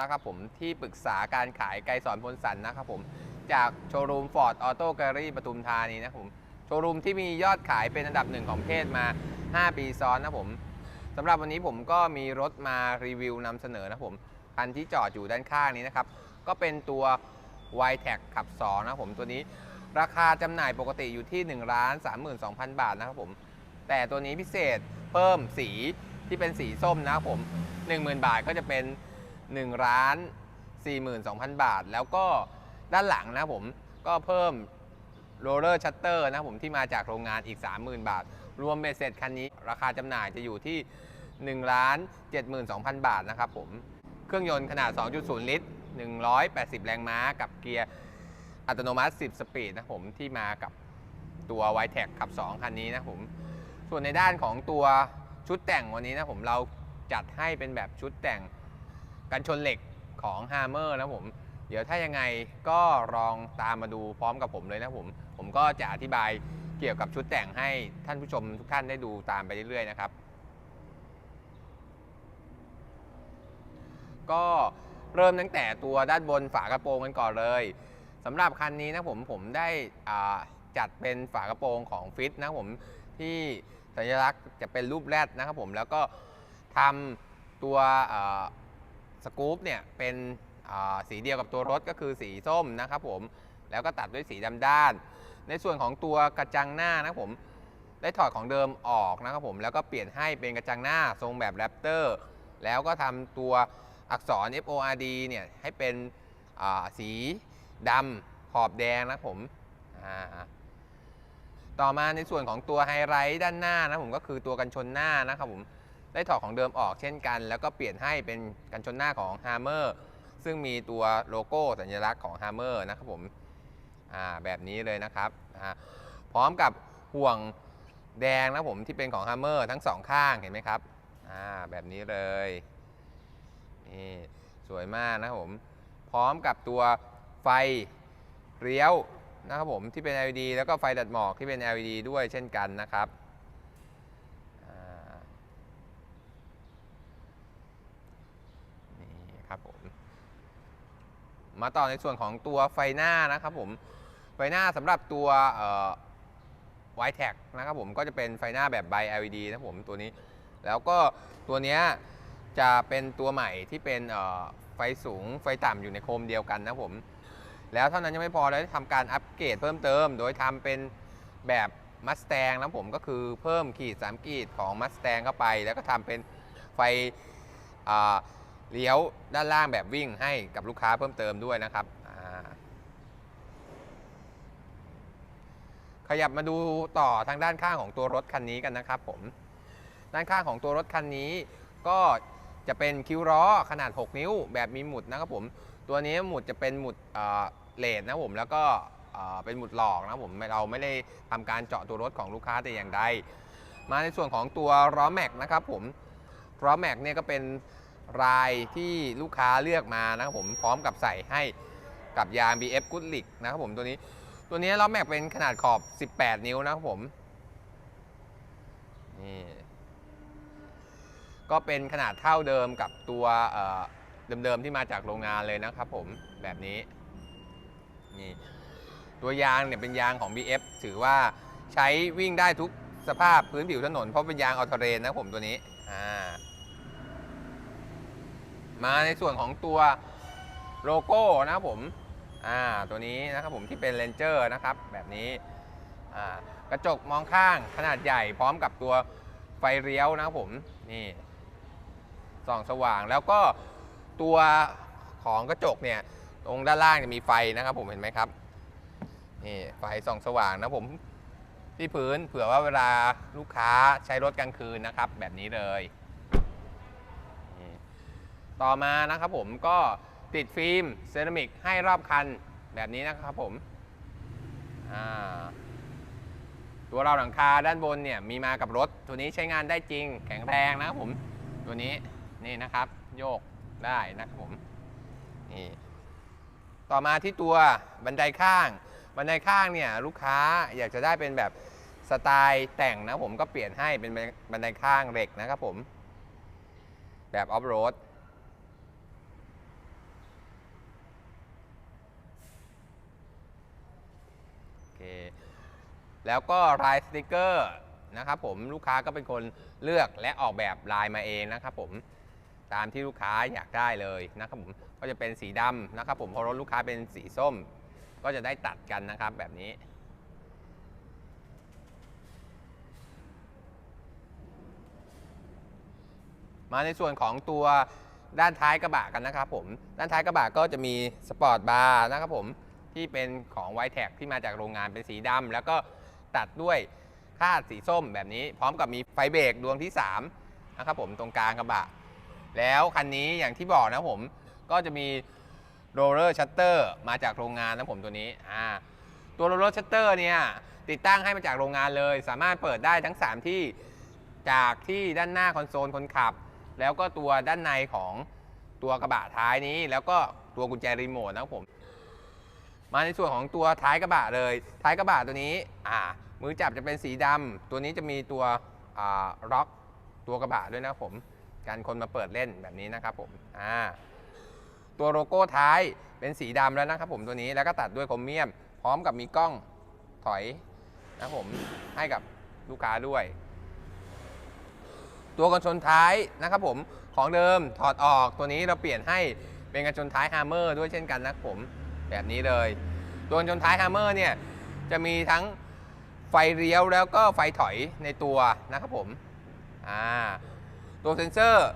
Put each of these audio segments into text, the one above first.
นะครับผมที่ปรึกษาการขายไกลสอนพลสันนะครับผมจากโชว์รูมฟอร์ดออโต้แกลลี่ปทุมธานีนะครับผมโชว์รูมที่มียอดขายเป็นอันดับหนึ่งของประเทศมา 5 ปีซ้อนนะผมสำหรับวันนี้ผมก็มีรถมารีวิวนำเสนอนะผมคันที่จอดอยู่ด้านข้างนี้นะครับ ก็เป็นตัว y t e c ขับ2นะผมตัวนี้ราคาจำหน่ายปกติอยู่ที่1 3 2 0 0 0 บาทนะครับผม แต่ตัวนี้พิเศษเพิ่มสีที่เป็นสีส้มนะครับผม 10,000 บาทก็จะเป็น 1ล้าน42,000 บาท แล้วก็ด้านหลังนะผมก็เพิ่มโรลเลอร์ชัตเตอร์นะผมที่มาจากโรงงานอีก 30,000 บาท รวมเบสเสร็จคันนี้ ราคาจำหน่ายจะอยู่ที่1ล้าน72,000 บาทนะครับผมเครื่องยนต์ขนาด 2.0 ลิตร 180 แรงม้ากับเกียร์อัตโนมัติ 10 สปีดนะผมที่มากับตัว y t e c ขับ 2 คันนี้นะผม ส่วนในด้านของตัวชุดแต่งวันนี้นะผมเราจัดให้เป็นแบบชุดแต่ง กันชนเหล็กของ Hammer นะผม เดี๋ยวถ้ายังไงก็ลองตามมาดูพร้อมกับผมเลยนะผม ผมก็จะอธิบายเกี่ยวกับชุดแต่งให้ท่านผู้ชมทุกท่านได้ดูตามไปเรื่อยๆนะครับ ก็เริ่มตั้งแต่ตัวด้านบนฝากระโปรงกันก่อนเลยสำหรับคันนี้นะผมผมได้จัดเป็นฝากระโปรงของฟิตนะผมที่สัญลักษณ์จะเป็นรูปแรดนะครับผมแล้วก็ทำตัว สกู๊ปเนี่ยเป็นสีเดียวกับตัวรถก็คือสีส้มนะครับผมแล้วก็ตัดด้วยสีดำด้าน ในส่วนของตัวกระจังหน้านะผมได้ถอดของเดิมออกนะครับผมแล้วก็เปลี่ยนให้เป็นกระจังหน้าทรงแบบแรปเตอร์แล้วก็ทำตัวอักษร FORD เนี่ยให้เป็นสีดำขอบแดงนะผมต่อมาในส่วนของตัวไฮไลท์ด้านหน้านะผมก็คือตัวกันชนหน้านะครับผม ได้ถอดของเดิมออกเช่นกัน แล้วก็เปลี่ยนให้เป็นกันชนหน้าของ Hammer ซึ่งมีตัวโลโก้สัญลักษณ์ของ Hammer นะครับผมแบบนี้เลยนะครับพร้อมกับห่วงแดงนะผมที่เป็นของ Hammer ทั้งสองข้างเห็นไหมครับแบบนี้เลยนี่สวยมากนะครับผม พร้อมกับตัวไฟเลี้ยวนะครับผมที่เป็น LED แล้วก็ไฟดัดหมอกที่เป็น LED ด้วยเช่นกันนะครับอ่านี่ครับผม มาต่อในส่วนของตัวไฟหน้านะครับผมไฟหน้าสำหรับตัวไวแท็กนะครับผมก็จะเป็นไฟหน้าแบบไบ LED นะครับผมตัวนี้ แล้วก็ตัวนี้จะเป็นตัวใหม่ที่เป็นไฟสูงไฟต่ำอยู่ในโคมเดียวกันนะครับผม แล้วเท่านั้นยังไม่พอเราได้ทำการอัปเกรดเพิ่มเติม โดยทำเป็นแบบมัสแตงนะผมก็คือเพิ่มขีด3ขีดของมัสแตงเข้าไป แล้วก็ทำเป็นไฟอ่า เลี้ยวด้านล่างแบบวิ่งให้กับลูกค้าเพิ่มเติมด้วยนะครับ ขยับมาดูต่อทางด้านข้างของตัวรถคันนี้กันนะครับผม ด้านข้างของตัวรถคันนี้ ก็จะเป็นคิ้วล้อขนาด 6 นิ้วแบบมีหมุดนะครับผม ตัวนี้หมุดจะเป็นหมุดเลดนะผมแล้วก็เป็นหมุดหลอกนะผมเราไม่ได้ทำการเจาะตัวรถของลูกค้าแต่อย่างใด มาในส่วนของตัวล้อแม็กนะครับผมล้อแม็กเนี่ยก็เป็น รายที่ลูกค้าเลือกมานะครับผมพร้อมกับใส่ให้กับยาง BF g o o d l i c นะครับผมตัวนี้ ตัวนี้ล้อแม็กเป็นขนาดขอบ 18 นิ้วนะครับผมนี่ก็เป็นขนาดเท่าเดิมกับตัวเเดิมๆที่มาจากโรงงานเลยนะครับผมแบบนี้นี่ตัวยางเนี่ยเป็นยางของ BF ถือว่าใช้วิ่งได้ทุกสภาพพื้นผิวถนน เพราะเป็นยางออโตเรนนะผมตัวนี้อ่า มาในส่วนของตัวโลโก้นะครับผมอ่าตัวนี้นะครับผมที่เป็นเลนเจอร์นะครับแบบนี้อ่ากระจกมองข้างขนาดใหญ่พร้อมกับตัวไฟเลี้ยวนะครับผมนี่ส่องสว่างแล้วก็ตัวของกระจกเนี่ยตรงด้านล่างจะมีไฟนะครับผมเห็นไหมครับนี่ไฟส่องสว่างนะผมที่พื้นเผื่อว่าเวลาลูกค้าใช้รถกลางคืนนะครับ แบบนี้เลย ต่อมานะครับผมก็ติดฟิล์มเซรามิกให้รอบคันแบบนี้นะครับผมตัวเราหลังคาด้านบนเนี่ยมีมากับรถ ตัวนี้ใช้งานได้จริง แข็งแรงนะครับผม ตัวนี้นี่นะครับ โยกได้นะครับผมนี่ต่อมาที่ตัวบันไดข้าง บันไดข้างเนี่ยลูกค้าอยากจะได้เป็นแบบสไตล์แต่งนะผมก็เปลี่ยนให้เป็นบันไดข้างเหล็กนะครับผม แบบออฟโรด เคแล้วก็ลายสติกเกอร์นะครับผมลูกค้าก็เป็นคนเลือกและออกแบบลายมาเองนะครับผมตามที่ลูกค้าอยากได้เลยนะครับผมก็จะเป็นสีดำนะครับผมพอรถลูกค้าเป็นสีส้ม ก็จะได้ตัดกันนะครับแบบนี้ มาในส่วนของตัวด้านท้ายกระบะกันนะครับผมด้านท้ายกระบะก็จะมีสปอร์ตบาร์นะครับผม ที่เป็นของไวแท็กที่มาจากโรงงานเป็นสีดำแล้วก็ตัดด้วยคาดสีส้มแบบนี้ พร้อมกับมีไฟเบรกดวงที่3นะครับผมตรงกลางกระบะ แล้วคันนี้อย่างที่บอกนะผมก็จะมีโรลเลอร์ชัตเตอร์มาจากโรงงานนะผมตัวนี้อ่าตัวโรลเลอร์ชัตเตอร์เนี่ยติดตั้งให้มาจากโรงงานเลย สามารถเปิดได้ทั้ง 3 ที่จากที่ด้านหน้าคอนโซลคนขับ แล้วก็ตัวด้านในของตัวกระบะท้ายนี้ แล้วก็ตัวกุญแจรีโมทนะครับผม มาในส่วนของตัวท้ายกระบะเลย ท้ายกระบะตัวนี้อ่ามือจับจะเป็นสีดำตัวนี้จะมีตัวอ่าล็อกตัวกระบะด้วยนะครับผมการคนมาเปิดเล่นแบบนี้นะครับผมอ่าตัวโลโก้ท้ายเป็นสีดำแล้วนะครับผมตัวนี้แล้วก็ตัดด้วยโครเมียม พร้อมกับมีกล้องถอยนะผมให้กับลูกค้าด้วย ตัวกันชนท้ายนะครับผมของเดิมถอดออกตัวนี้เราเปลี่ยนให้เป็นกันชนท้ายฮาร์เมอร์ด้วยเช่นกันนะครับผม แบบนี้เลยตัวกันชนท้ายฮาร์เมอร์เนี่ยจะมีทั้งไฟเลี้ยวแล้วก็ไฟถอยในตัวนะครับผมอ่าตัวเซ็นเซอร์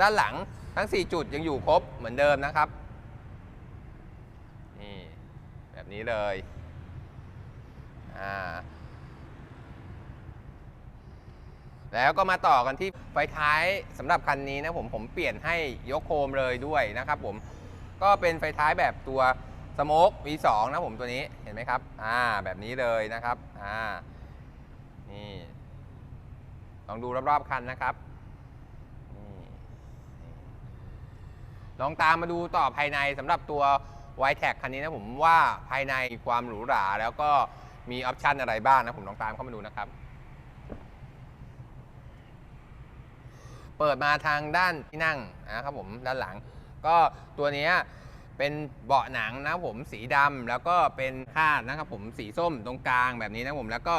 ด้านหลังทั้ง 4 จุดยังอยู่ครบเหมือนเดิมนะครับนี่แบบนี้เลยอ่าแล้วก็มาต่อกันที่ไฟท้ายสำหรับคันนี้นะผมผมเปลี่ยนให้ยกโคมเลยด้วยนะครับผมก็เป็นไฟท้ายแบบตัว สโมก V2 นะผมตัวนี้เห็นไหมครับ อ่า แบบนี้เลยนะครับ อ่า นี่ ลองดูรอบๆคันนะครับนี่ลองตามมาดูต่อภายในสำหรับตัว y t แท็คันนี้นะผมว่าภายในความหรูหรา แล้วก็มีออปชันอะไรบ้างนะผมลองตามเข้ามาดูนะครับ เปิดมาทางด้านที่นั่งนะครับผมด้านหลัง ก็ตัวนี้ เป็นเบาะหนังนะครับผมสีดำแล้วก็เป็นคาดนะครับผมสีส้มตรงกลางแบบนี้นะครับผมแล้วก็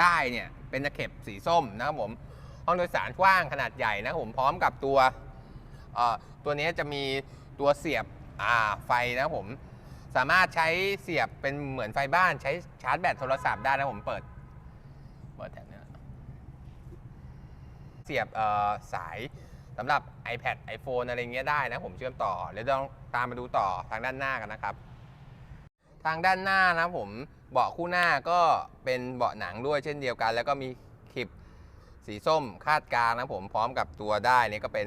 ได้เนี่ยเป็นตะเข็บสีส้มนะครับผมห้องโดยสารกว้างขนาดใหญ่นะครับผมพร้อมกับตัวเอ่อตัวนี้จะมีตัวเสียบอ่าไฟนะครับผมสามารถใช้เสียบเป็นเหมือนไฟบ้านใช้ชาร์จแบตโทรศัพท์ได้นะผมเปิดเปิดแถบเนี้ย เสียบเอ่อสาย สำหรับ iPad iPhone อะไรเงี้ยได้นะผมเชื่อมต่อเดี๋ยวลองตามมาดูต่อทางด้านหน้ากันนะครับ ทางด้านหน้านะผมเบาะคู่หน้าก็เป็นเบาะหนังด้วยเช่นเดียวกัน แล้วก็มีคลิปสีส้มคาดกลางนะผมพร้อมกับตัวได้นี่ก็เป็น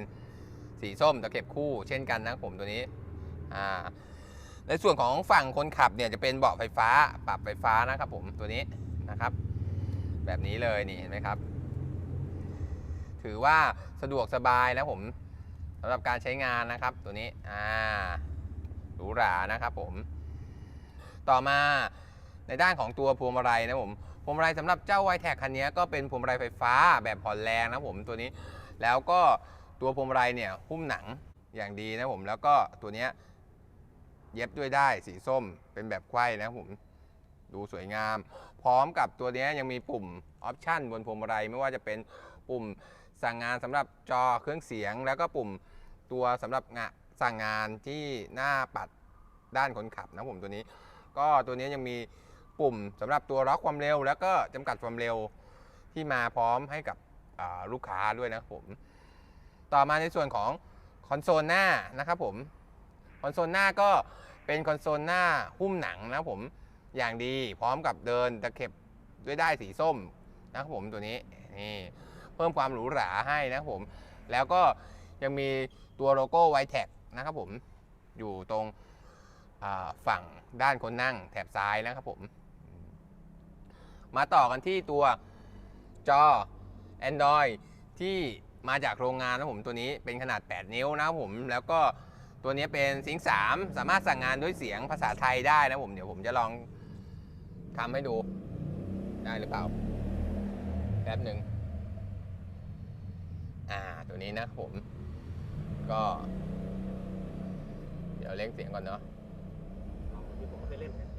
สีส้มตะเข็บคู่เช่นกันนะผมตัวนี้อ่าในส่วนของฝั่งคนขับเนี่ยจะเป็นเบาะไฟฟ้าปรับไฟฟ้านะครับผมตัวนี้นะครับ แบบนี้เลยนี่เห็นไหมครับ ถือว่าสะดวกสบายนะผมสำหรับการใช้งานนะครับ ตัวนี้อ่าหรูหรานะครับผม ต่อมาในด้านของตัวพวงมาลัยนะผมพวงมาลัยสำหรับเจ้าไวแท็กคันนี้ก็เป็นพวงมาลัยไฟฟ้าแบบผ่อนแรงนะผมตัวนี้ แล้วก็ตัวพวงมาลัยเนี่ยหุ้มหนังอย่างดีนะผม แล้วก็ตัวนี้เย็บด้วยได้สีส้มเป็นแบบไขว้นะผมดูสวยงาม พร้อมกับตัวนี้ยยังมีปุ่มออปชันบนพวงมาลัยไม่ว่าจะเป็นปุ่ม สั่งงานสำหรับจอเครื่องเสียง แล้วก็ปุ่มตัวสำหรับงะสั่งงานที่หน้าปัดด้านคนขับนะผมตัวนี้ ก็ตัวนี้ยังมีปุ่มสำหรับตัวล็อกความเร็ว แล้วก็จำกัดความเร็วที่มาพร้อมให้กับลูกค้าด้วยนะผม ต่อมาในส่วนของคอนโซลหน้านะครับผม คอนโซลหน้าก็เป็นคอนโซลหน้าหุ้มหนังนะผมอย่างดีพร้อมกับเดินตะเข็บด้วยได้สีส้มนะครับผมตัวนี้นี่ เพิ่มความหรูหราให้นะครับผม แล้วก็ยังมีตัวโลโก้ไวแท็กนะครับผม อยู่ตรงฝั่งด้านคนนั่งแถบซ้ายนะครับผม มาต่อกันที่ตัวจอ Android ที่มาจากโรงงานนะผมตัวนี้เป็นขนาด 8 นิ้วนะครับผมแล้วก็ตัวนี้เป็นซิงค์3สามารถสั่งงานด้วยเสียงภาษาไทยได้นะผมเดี๋ยวผมจะลองทำให้ดูได้หรือเปล่าแป๊บหนึ่ง ตัวนี้นะผม ก็ เดี๋ยวเล่งเสียงก่อนเนาะที่ผมก็ไปเล่นเนี่ย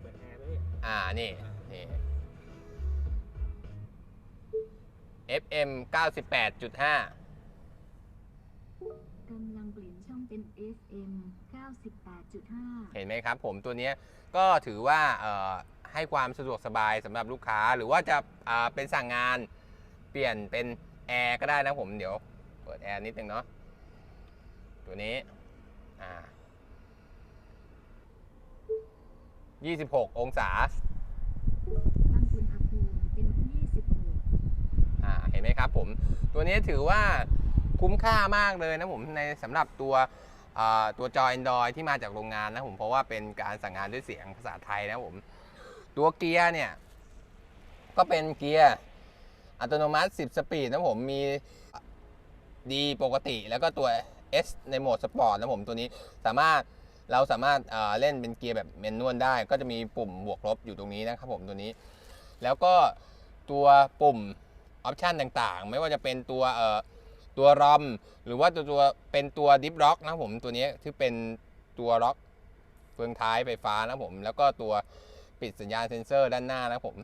เปิดแอร์ด้วยอ่านี่นี่ FM 98.5กำลังเปลี่ยนช่องเป็น FM 98.5 เห็นไหมครับผมตัวเนี้ยก็ถือว่าเอ่อให้ความสะดวกสบายสำหรับลูกค้าหรือว่าจะอ่าเป็นสั่งงานเปลี่ยนเป็นแอร์ก็ได้นะผมเดี๋ยว เปิดแอร์นิดนึงเนาะตัวนี้อ่า26 องศาตั้งอุณหภูมิเป็น26อ่าเห็นไหมครับผม ตัวนี้ถือว่าคุ้มค่ามากเลยนะผมในสำหรับตัวอ่าตัวจอ Android ที่มาจากโรงงานนะผมเพราะว่าเป็นการสั่งงานด้วยเสียงภาษาไทยนะผม ตัวเกียร์เนี่ย ก็เป็นเกียร์อัตโนมัติ 10 สปีดนะผมมี ดีปกติ แล้วก็ตัว S ในโหมดสปอร์ตนะผมตัวนี้สามารถเราสามารถเอ่อเล่นเป็นเกียร์แบบเมนนวลได้ ก็จะมีปุ่มบวกลบอยู่ตรงนี้นะครับผมตัวนี้ แล้วก็ตัวปุ่มออปชันต่างๆ ไม่ว่าจะเป็นตัวเอ่อตัวรอมหรือว่าตัวตัวเป็นตัวดิฟล็อกนะผมตัวนี้ที่เป็นตัวล็อกเฟืองท้ายไฟฟ้านะผม แล้วก็ตัวปิดสัญญาณเซ็นเซอร์ด้านหน้านะผม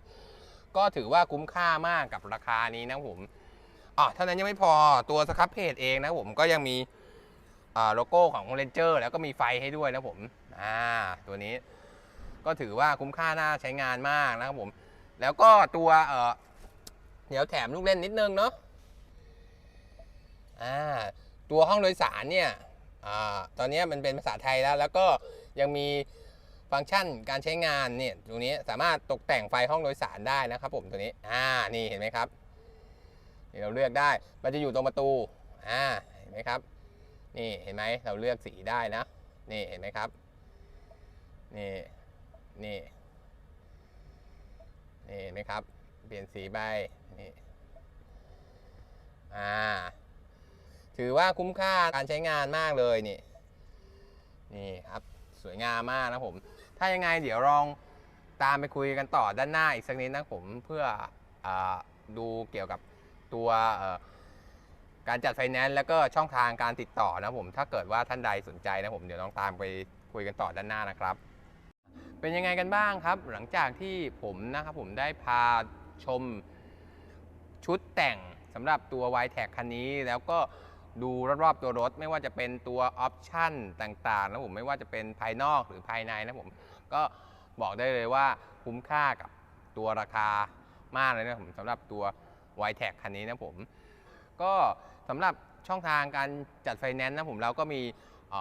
ก็ถือว่าคุ้มค่ามากกับราคานี้นะผม อ๋อเท่านั้นยังไม่พอตัวสครับเพจเองนะผมก็ยังมีโลโก้ของเรนเจอร์แล้วก็มีไฟให้ด้วยนะผมอ่าตัวนี้ก็ถือว่าคุ้มค่าน่าใช้งานมากนะครับผม แล้วก็ตัวเออเดี๋ยวแถมลูกเล่นนิดนึงเนาะอ่าตัวห้องโดยสารเนี่ยอ่าตอนนี้มันเป็นภาษาไทยแล้ว แล้วก็ยังมีฟังก์ชันการใช้งานเนี่ยตรงนี้สามารถตกแต่งไฟห้องโดยสารได้นะครับผมตัวนี้อ่านี่เห็นไหมครับ นี่เราเลือกได้ มันจะอยู่ตรงประตู อ่า เห็นไหมครับ นี่เห็นไหมเราเลือกสีได้นะ นี่เห็นไหมครับ นี่ นี่ นี่เห็นไหมครับ เปลี่ยนสีไป นี่ อ่า ถือว่าคุ้มค่าการใช้งานมากเลยนี่ นี่ครับสวยงามมากนะผม ถ้ายังไงเดี๋ยวลองตามไปคุยกันต่อด้านหน้าอีกสักนิดนะผมเพื่ออดูเกี่ยวกับ ตัวการจัดไฟแนนซ์แล้วก็ช่องทางการติดต่อนะผมถ้าเกิดว่าท่านใดสนใจนะผมเดี๋ยวลองตามไปคุยกันต่อด้านหน้านะครับ เป็นยังไงกันบ้างครับ หลังจากที่ผมนะครับผมได้พาชมชุดแต่งสำหรับตัว y t e c คันนี้แล้วก็ดูรอบๆตัวรถ ไม่ว่าจะเป็นตัวออปชั่นต่างๆนะผมไม่ว่าจะเป็นภายนอกหรือภายในนะผมก็บอกได้เลยว่าคุ้มค่ากับตัวราคามากเลยนะผมสำหรับตัว y t e c คันนี้นะผม ก็สำหรับช่องทางการจัดไฟแนนซ์นะผมเราก็มี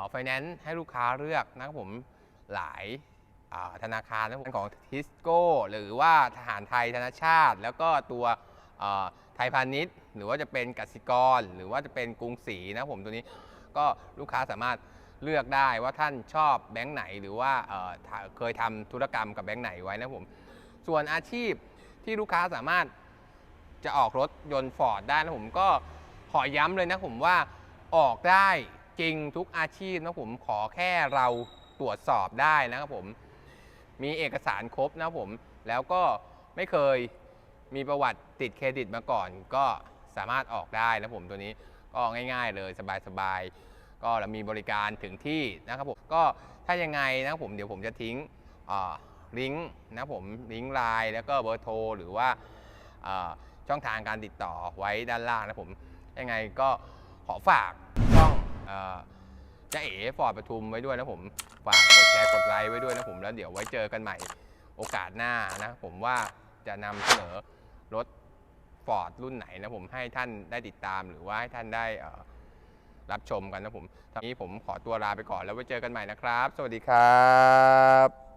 ไฟแนนซ์ให้ลูกค้าเลือกนะครับผมหลายาธนาคารนะผมของทิสโก้หรือว่าทหารไทยธนชาติ แล้วก็ตัวไทยพาณิชย์ หรือว่าจะเป็นกสิกร หรือว่าจะเป็นกรุงศรีนะผมตัวนี้ก็ลูกค้าสามารถเลือกได้ว่าท่านชอบแบงค์ไหนหรือว่าเาเคยทำธุรกรรมกับแบงค์ไหนไว้นะผม ส่วนอาชีพที่ลูกค้าสามารถ จะออกรถยนต์ฟอร์ดได้นะผมก็ขอย้ำเลยนะผมว่าออกได้จริงทุกอาชีพนะผมขอแค่เราตรวจสอบได้นะครับผม มีเอกสารครบนะผม แล้วก็ไม่เคยมีประวัติติดเครดิตมาก่อน ก็สามารถออกได้นะผมตัวนี้ก็ง่ายๆเลยสบายๆ ก็เรามีบริการถึงที่นะครับผมก็ถ้ายังไงนะครับผมเดี๋ยวผมจะทิ้งลิงก์นะผมลิงก์ไลน์แล้วก็เบอร์โทรหรือว่า ช่องทางการติดต่อไว้ด้านล่างนะผม ยังไงก็ขอฝากช่องเจะเอ๋ฟอร์ดปทุมไว้ด้วยนะผม ฝากกดแชร์กดไลค์ไว้ด้วยนะผม แล้วเดี๋ยวไว้เจอกันใหม่โอกาสหน้านะ ผมว่าจะนำเสนอรถฟอร์ดรุ่นไหนนะผมให้ท่านได้ติดตามหรือว่าให้ท่านได้รับชมกันนะผมทีนี้ผมขอตัวลาไปก่อนแล้วไว้เจอกันใหม่นะครับ สวัสดีครับ